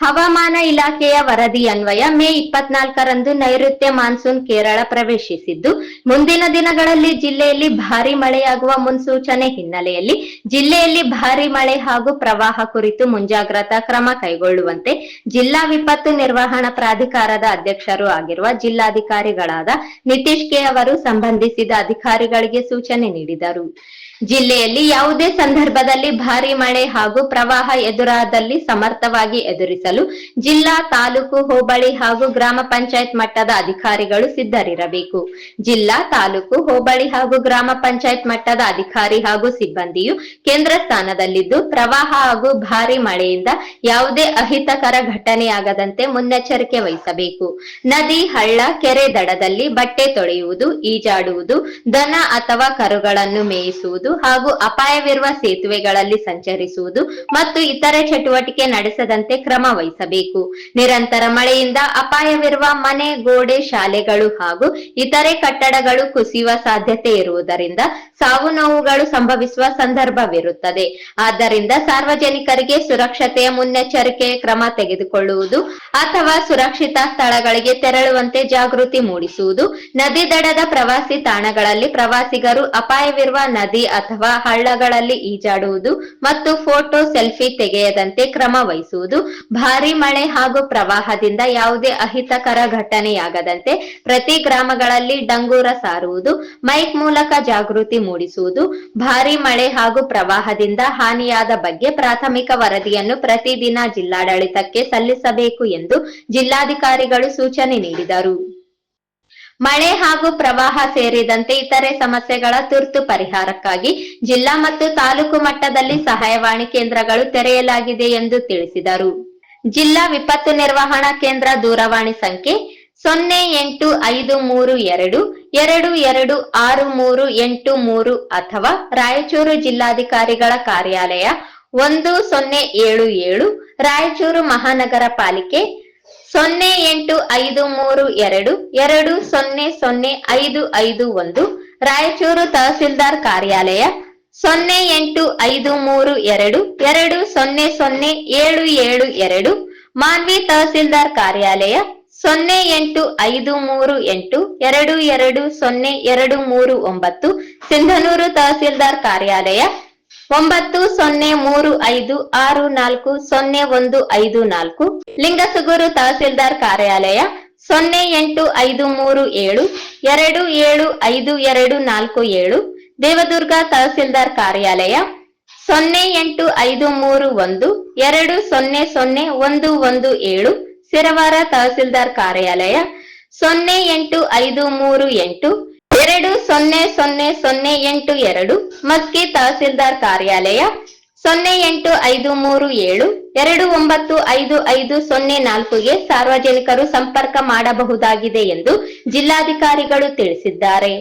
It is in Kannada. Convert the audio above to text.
ಹವಾಮಾನ ಇಲಾಖೆಯ ವರದಿ ಅನ್ವಯ ಮೇ ಇಪ್ಪತ್ನಾಲ್ಕರಂದು ನೈಋತ್ಯ ಮಾನ್ಸೂನ್ ಕೇರಳ ಪ್ರವೇಶಿಸಿದ್ದು, ಮುಂದಿನ ದಿನಗಳಲ್ಲಿ ಜಿಲ್ಲೆಯಲ್ಲಿ ಭಾರಿ ಮಳೆಯಾಗುವ ಮುನ್ಸೂಚನೆ ಹಿನ್ನೆಲೆಯಲ್ಲಿ ಜಿಲ್ಲೆಯಲ್ಲಿ ಭಾರಿ ಮಳೆ ಹಾಗೂ ಪ್ರವಾಹ ಕುರಿತು ಮುಂಜಾಗ್ರತಾ ಕ್ರಮ ಕೈಗೊಳ್ಳುವಂತೆ ಜಿಲ್ಲಾ ವಿಪತ್ತು ನಿರ್ವಹಣಾ ಪ್ರಾಧಿಕಾರದ ಅಧ್ಯಕ್ಷರು ಆಗಿರುವ ಜಿಲ್ಲಾಧಿಕಾರಿಗಳಾದ ನಿತೀಶ್ ಕೆ ಅವರು ಸಂಬಂಧಿಸಿದ ಅಧಿಕಾರಿಗಳಿಗೆ ಸೂಚನೆ ನೀಡಿದರು. ಜಿಲ್ಲೆಯಲ್ಲಿ ಯಾವುದೇ ಸಂದರ್ಭದಲ್ಲಿ ಭಾರಿ ಮಳೆ ಹಾಗೂ ಪ್ರವಾಹ ಎದುರಾದಲ್ಲಿ ಸಮರ್ಥವಾಗಿ ಎದುರಿಸಲು ಜಿಲ್ಲಾ ತಾಲೂಕು ಹೋಬಳಿ ಹಾಗೂ ಗ್ರಾಮ ಪಂಚಾಯತ್ ಮಟ್ಟದ ಅಧಿಕಾರಿಗಳು ಸಿದ್ಧರಿರಬೇಕು. ಜಿಲ್ಲಾ ತಾಲೂಕು ಹೋಬಳಿ ಹಾಗೂ ಗ್ರಾಮ ಪಂಚಾಯತ್ ಮಟ್ಟದ ಅಧಿಕಾರಿ ಹಾಗೂ ಸಿಬ್ಬಂದಿಯು ಕೇಂದ್ರ ಸ್ಥಾನದಲ್ಲಿದ್ದು, ಪ್ರವಾಹ ಹಾಗೂ ಭಾರಿ ಮಳೆಯಿಂದ ಯಾವುದೇ ಅಹಿತಕರ ಘಟನೆಯಾಗದಂತೆ ಮುನ್ನೆಚ್ಚರಿಕೆ ವಹಿಸಬೇಕು. ನದಿ, ಹಳ್ಳ, ಕೆರೆ ದಡದಲ್ಲಿ ಬಟ್ಟೆ ತೊಳೆಯುವುದು, ಈಜಾಡುವುದು, ದನ ಅಥವಾ ಕರುಗಳನ್ನು ಮೇಯಿಸುವುದು ಹಾಗೂ ಅಪಾಯವಿರುವ ಸೇತುವೆಗಳಲ್ಲಿ ಸಂಚರಿಸುವುದು ಮತ್ತು ಇತರೆ ಚಟುವಟಿಕೆ ನಡೆಸದಂತೆ ಕ್ರಮ ವಹಿಸಬೇಕು. ನಿರಂತರ ಮಳೆಯಿಂದ ಅಪಾಯವಿರುವ ಮನೆ, ಗೋಡೆ, ಶಾಲೆಗಳು ಹಾಗೂ ಇತರೆ ಕಟ್ಟಡಗಳು ಕುಸಿಯುವ ಸಾಧ್ಯತೆ ಇರುವುದರಿಂದ ಸಾವು ನೋವುಗಳು ಸಂಭವಿಸುವ ಸಂದರ್ಭವಿರುತ್ತದೆ. ಆದ್ದರಿಂದ ಸಾರ್ವಜನಿಕರಿಗೆ ಸುರಕ್ಷತೆಯ ಮುನ್ನೆಚ್ಚರಿಕೆ ಕ್ರಮ ತೆಗೆದುಕೊಳ್ಳುವುದು ಅಥವಾ ಸುರಕ್ಷಿತ ಸ್ಥಳಗಳಿಗೆ ತೆರಳುವಂತೆ ಜಾಗೃತಿ ಮೂಡಿಸುವುದು. ನದಿ ದಡದ ಪ್ರವಾಸಿ ತಾಣಗಳಲ್ಲಿ ಪ್ರವಾಸಿಗರು ಅಪಾಯವಿರುವ ನದಿ ಅಥವಾ ಹಳ್ಳಗಳಲ್ಲಿ ಈಜಾಡುವುದು ಮತ್ತು ಫೋಟೋ ಸೆಲ್ಫಿ ತೆಗೆಯದಂತೆ ಕ್ರಮ ವಹಿಸುವುದು. ಭಾರಿ ಮಳೆ ಹಾಗೂ ಪ್ರವಾಹದಿಂದ ಯಾವುದೇ ಅಹಿತಕರ ಘಟನೆಯಾಗದಂತೆ ಪ್ರತಿ ಗ್ರಾಮಗಳಲ್ಲಿ ಡಂಗೂರ ಸಾರುವುದು, ಮೈಕ್ ಮೂಲಕ ಜಾಗೃತಿ ಮೂಡಿಸುವುದು, ಭಾರಿ ಮಳೆ ಹಾಗೂ ಪ್ರವಾಹದಿಂದ ಹಾನಿಯಾದ ಬಗ್ಗೆ ಪ್ರಾಥಮಿಕ ವರದಿಯನ್ನು ಪ್ರತಿದಿನ ಜಿಲ್ಲಾಡಳಿತಕ್ಕೆ ಸಲ್ಲಿಸಬೇಕು ಎಂದು ಜಿಲ್ಲಾಧಿಕಾರಿಗಳು ಸೂಚನೆ ನೀಡಿದರು. ಮಳೆ ಹಾಗೂ ಪ್ರವಾಹ ಸೇರಿದಂತೆ ಇತರೆ ಸಮಸ್ಯೆಗಳ ತುರ್ತು ಪರಿಹಾರಕ್ಕಾಗಿ ಜಿಲ್ಲಾ ಮತ್ತು ತಾಲೂಕು ಮಟ್ಟದಲ್ಲಿ ಸಹಾಯವಾಣಿ ಕೇಂದ್ರಗಳು ತೆರೆಯಲಾಗಿದೆ ಎಂದು ತಿಳಿಸಿದರು. ಜಿಲ್ಲಾ ವಿಪತ್ತು ನಿರ್ವಹಣಾ ಕೇಂದ್ರ ದೂರವಾಣಿ ಸಂಖ್ಯೆ ಸೊನ್ನೆ ಎಂಟು ಐದು ಮೂರು ಎರಡು ಎರಡು ಎರಡು ಆರು ಮೂರು ಎಂಟು ಮೂರು ಅಥವಾ ರಾಯಚೂರು ಜಿಲ್ಲಾಧಿಕಾರಿಗಳ ಕಾರ್ಯಾಲಯ ಒಂದು ಸೊನ್ನೆ ಏಳು ಏಳು, ರಾಯಚೂರು ಮಹಾನಗರ ಪಾಲಿಕೆ ಸೊನ್ನೆ ಎಂಟು ಐದು ಮೂರು ಎರಡು ಎರಡು ಸೊನ್ನೆ ಸೊನ್ನೆ ಐದು ಐದು ಒಂದು, ರಾಯಚೂರು ತಹಸೀಲ್ದಾರ್ ಕಾರ್ಯಾಲಯ ಸೊನ್ನೆ ಎಂಟು ಐದು ಮೂರು ಎರಡು ಎರಡು ಸೊನ್ನೆ ಸೊನ್ನೆ ಏಳು ಏಳು ಎರಡು ಮಾನ್ವಿ ತಹಸೀಲ್ದಾರ್ ಕಾರ್ಯಾಲಯ ಸೊನ್ನೆ ಎಂಟು ಐದು ಮೂರು ಎಂಟು ಎರಡು ಎರಡು ಸೊನ್ನೆ ಎರಡು ಮೂರು ಒಂಬತ್ತು ಸಿಂಧನೂರು ತಹಸೀಲ್ದಾರ್ ಕಾರ್ಯಾಲಯ ಒಂಬತ್ತು ಸೊನ್ನೆ ಮೂರು ಐದು ಆರು ನಾಲ್ಕು ಸೊನ್ನೆ ಒಂದು ಐದು ನಾಲ್ಕು ಲಿಂಗಸುಗೂರು ತಹಸೀಲ್ದಾರ್ ಕಾರ್ಯಾಲಯ ಸೊನ್ನೆ ಎಂಟು ಐದು ಮೂರು ಏಳು ಎರಡು ಏಳು ಐದು ಎರಡು ನಾಲ್ಕು ಏಳು ದೇವದುರ್ಗ ತಹಸೀಲ್ದಾರ್ ಕಾರ್ಯಾಲಯ ಸೊನ್ನೆ ಎಂಟು ಐದು ಮೂರು ಒಂದು ಎರಡು ಸೊನ್ನೆ ಸೊನ್ನೆ ಒಂದು ಒಂದು ಏಳು ಸಿರವಾರ ತಹಸೀಲ್ದಾರ್ ಕಾರ್ಯಾಲಯ ಸೊನ್ನೆ ಎಂಟು ಐದು ಮೂರು ಎಂಟು ಎರಡು ಸೊನ್ನೆ ಸೊನ್ನೆ ಸೊನ್ನೆ ಎಂಟು ಎರಡು ಮಸ್ಕಿ ತಹಸೀಲ್ದಾರ್ ಕಾರ್ಯಾಲಯ ಸೊನ್ನೆ ಎಂಟು ಐದು ಮೂರು ಏಳು ಎರಡು ಒಂಬತ್ತು ಐದು ಐದು ಸೊನ್ನೆ ನಾಲ್ಕುಗೆ ಸಾರ್ವಜನಿಕರು ಸಂಪರ್ಕ ಮಾಡಬಹುದಾಗಿದೆ ಎಂದು ಜಿಲ್ಲಾಧಿಕಾರಿಗಳು ತಿಳಿಸಿದ್ದಾರೆ.